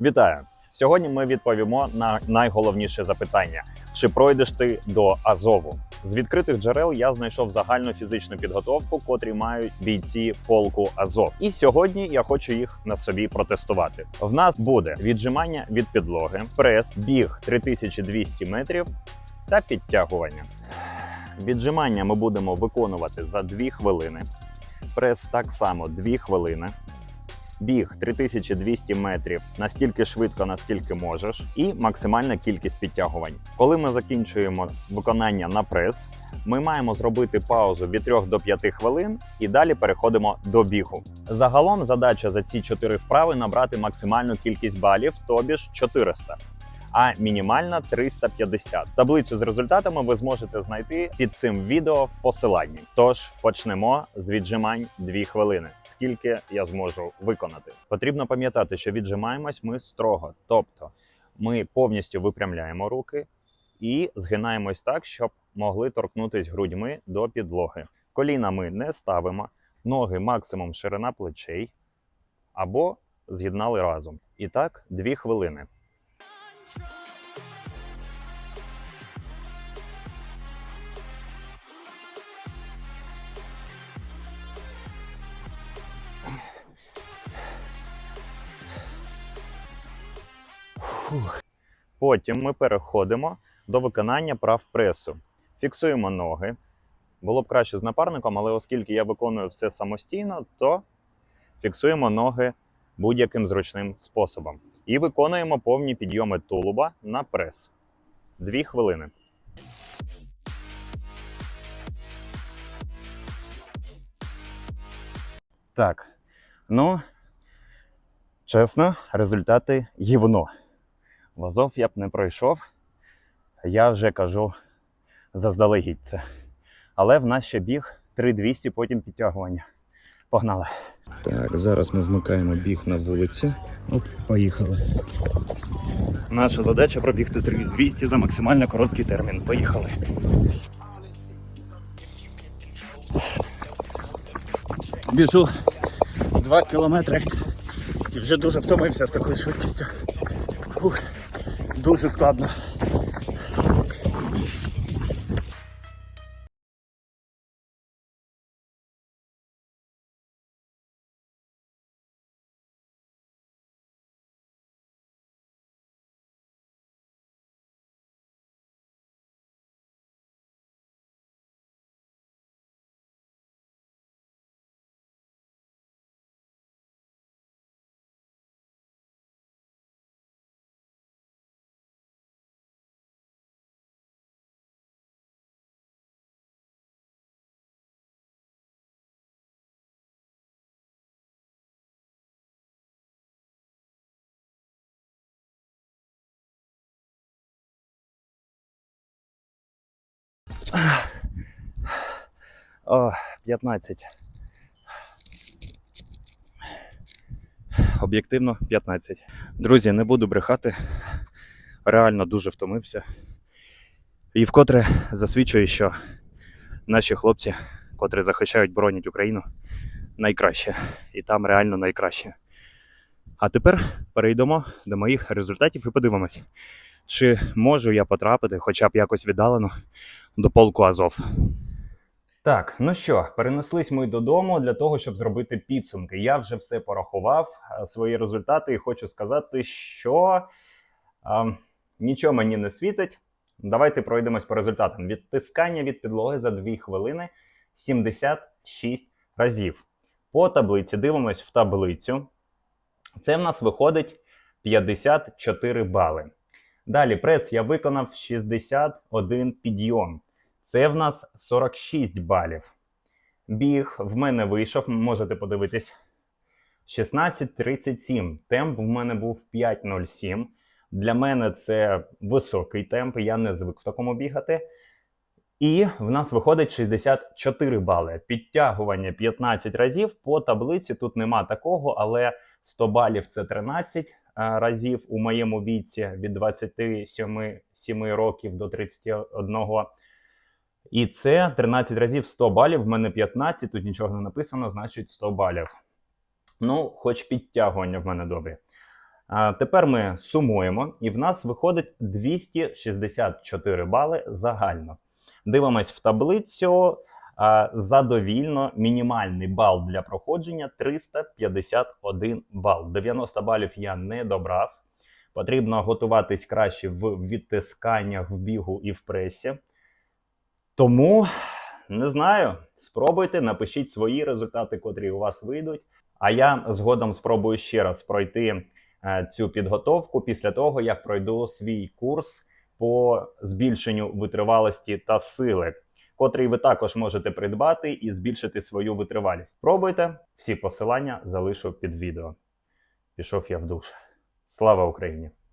Вітаю! Сьогодні ми відповімо на найголовніше запитання: чи пройдеш ти до Азову? З відкритих джерел я знайшов загальну фізичну підготовку, котрі мають бійці полку Азов. І сьогодні я хочу їх на собі протестувати. В нас буде віджимання від підлоги, прес, біг 3200 метрів та підтягування. Віджимання ми будемо виконувати за 2 хвилини. Прес так само 2 хвилини. Біг 3200 метрів настільки швидко, наскільки можеш, і максимальна кількість підтягувань. Коли ми закінчуємо виконання на прес, ми маємо зробити паузу від 3 до 5 хвилин і далі переходимо до бігу. Загалом задача за ці 4 вправи набрати максимальну кількість балів, тобі ж 400. А мінімальна 350. Таблицю з результатами ви зможете знайти під цим відео в посиланні. Тож почнемо з віджимань 2 хвилини скільки я зможу виконати. Потрібно пам'ятати, що віджимаємось ми строго, тобто ми повністю випрямляємо руки і згинаємось так, щоб могли торкнутись грудьми до підлоги. Коліна ми не ставимо, ноги максимум ширина плечей або з'єднали разом. І так, дві хвилини. Фух. Потім ми переходимо до виконання прав пресу. Фіксуємо ноги. Було б краще з напарником, але оскільки я виконую все самостійно, то фіксуємо ноги будь-яким зручним способом. І виконуємо повні підйоми тулуба на прес. Дві хвилини. Так. Ну, чесно, результати гівно. В Азов я б не пройшов. Я вже кажу заздалегідь це. Але в нас ще біг 3200, потім підтягування. Погнали. Так, зараз ми вмикаємо біг на вулиці. Оп, поїхали. Наша задача пробігти 3200 за максимально короткий термін. Поїхали. Біжу 2 кілометри і вже дуже втомився з такою швидкістю. Фух, дуже складно. О, 15. Об'єктивно 15. Друзі, не буду брехати. Реально дуже втомився. І вкотре засвідчую, що наші хлопці, котрі захищають, боронять Україну, найкраще. І там реально найкраще. А тепер перейдемо до моїх результатів і подивимось, чи можу я потрапити, хоча б якось віддалено, до полку Азов. Так, ну що, перенеслись ми додому для того, щоб зробити підсумки. Я вже все порахував, е, свої результати, і хочу сказати, що е, нічого мені не світить. Давайте пройдемось по результатам. Відтискання від підлоги за 2 хвилини 76 разів. По таблиці дивимось в таблицю. Це в нас виходить 54 бали. Далі прес я виконав 61 підйом. Це в нас 46 балів. Біг в мене вийшов, можете подивитись. 16.37. Темп в мене був 5.07. Для мене це високий темп, я не звик в такому бігати. І в нас виходить 64 бали. Підтягування 15 разів. По таблиці тут нема такого, але 100 балів це 13 а, разів у моєму віці від 27 7 років до 31. І це 13 разів 100 балів. В мене 15, тут нічого не написано, значить 100 балів. Ну, хоч підтягування в мене добре. А тепер ми сумуємо, і в нас виходить 264 бали загально. Дивимось в таблицю. Задовільно мінімальний бал для проходження 351 бал. 90 балів я не добрав. Потрібно готуватись краще в відтисканнях, в бігу і в пресі. Тому не знаю. Спробуйте, напишіть свої результати, котрі у вас вийдуть. А я згодом спробую ще раз пройти е, цю підготовку після того, як пройду свій курс по збільшенню витривалості та сили, котрий ви також можете придбати і збільшити свою витривалість. Пробуйте, всі посилання залишу під відео. Пішов я в душ. Слава Україні!